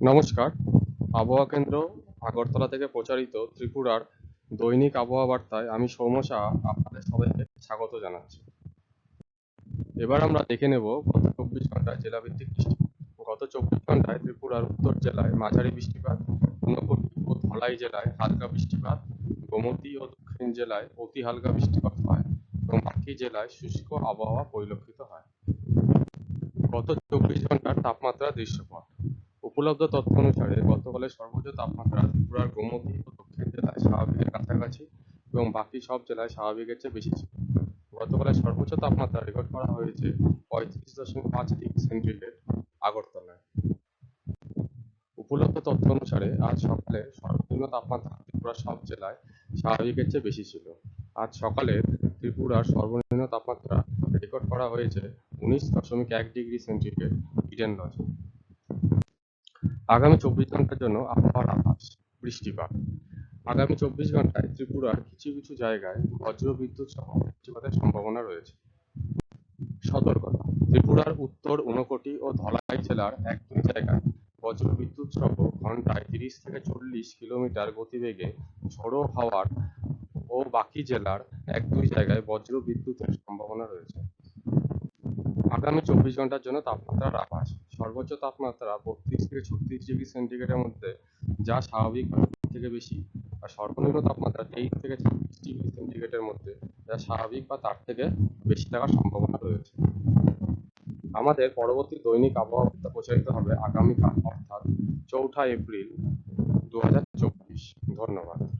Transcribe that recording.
নমস্কার। আবহাওয়া কেন্দ্র আগরতলা থেকে প্রচারিত ত্রিপুরার দৈনিক আবহাওয়া বার্তায় আমি সৌম্য শাহ আপনাদের সবাইকে স্বাগত জানাচ্ছি। এবার আমরা দেখে নেব গত চব্বিশ ঘন্টায় জেলাভিত্তিক বৃষ্টি গত চব্বিশ ঘন্টায় ত্রিপুরার উত্তর জেলায় মাঝারি বৃষ্টিপাত ঊনকোটি ও ধলাই জেলায় হালকা বৃষ্টিপাত, গোমতী ও দক্ষিণ জেলায় অতি হালকা বৃষ্টিপাত হয় এবং বাকি জেলায় শুষ্ক আবহাওয়া পরিলক্ষিত হয়। গত চব্বিশ ঘণ্টার তাপমাত্রা দৃশ্যপট। উপলব্ধ তথ্য অনুসারে গতকালের সর্বোচ্চ তাপমাত্রা ত্রিপুরার গোমতী ও দক্ষিণ জেলায় স্বাভাবিকের কাছাকাছি এবং বাকি সব জেলায় স্বাভাবিকের চেয়ে বেশি ছিল। গতকালের সর্বোচ্চ তাপমাত্রা রেকর্ড করা হয়েছে পঁয়ত্রিশ দশমিক পাঁচ ডিগ্রি সেন্টিগ্রেড আগরতলায়। উপলব্ধ তথ্য অনুসারে আজ সকালে সর্বনিম্ন তাপমাত্রা ত্রিপুরার সব জেলায় স্বাভাবিকের চেয়ে বেশি ছিল। আজ সকালে ত্রিপুরার সর্বনিম্ন তাপমাত্রা রেকর্ড করা হয়েছে উনিশ দশমিক এক ডিগ্রি সেন্টিগ্রেড, ইডেন লজে আগামী চব্বিশ ঘণ্টার জন্য আবহাওয়ার আভাস, বৃষ্টিপাত। আগামী চব্বিশ ঘন্টায় ত্রিপুরার কিছু কিছু জায়গায় বজ্র বিদ্যুৎ সহ বৃষ্টিপাতের সম্ভাবনা রয়েছে। সতর্কতা, ত্রিপুরার উত্তর ঊনকোটি ও ধলাই জেলার এক দুই জায়গায় বজ্র বিদ্যুৎ সহ ঘন্টায় তিরিশ থেকে চল্লিশ কিলোমিটার গতিবেগে ঝোড়ো হাওয়ার ও বাকি জেলার এক দুই জায়গায় বজ্র বিদ্যুতের সম্ভাবনা রয়েছে। আগামী চব্বিশ ঘণ্টার জন্য তাপমাত্রার আভাস সর্বোচ্চ তাপমাত্রা বত্রিশ থেকে ছত্রিশ ডিগ্রি সেন্টিগ্রেডের মধ্যে, যা স্বাভাবিক থেকে বেশি। আর সর্বনিম্ন তাপমাত্রা তেইশ থেকে ছাব্বিশ ডিগ্রি সেন্টিগ্রেডের মধ্যে, যা স্বাভাবিক বা তার থেকে বেশি থাকার সম্ভাবনা রয়েছে। আমাদের পরবর্তী দৈনিক আবহাওয়া প্রচারিত হবে আগামীকাল, অর্থাৎ চৌঠা এপ্রিল দু হাজার চব্বিশ। ধন্যবাদ।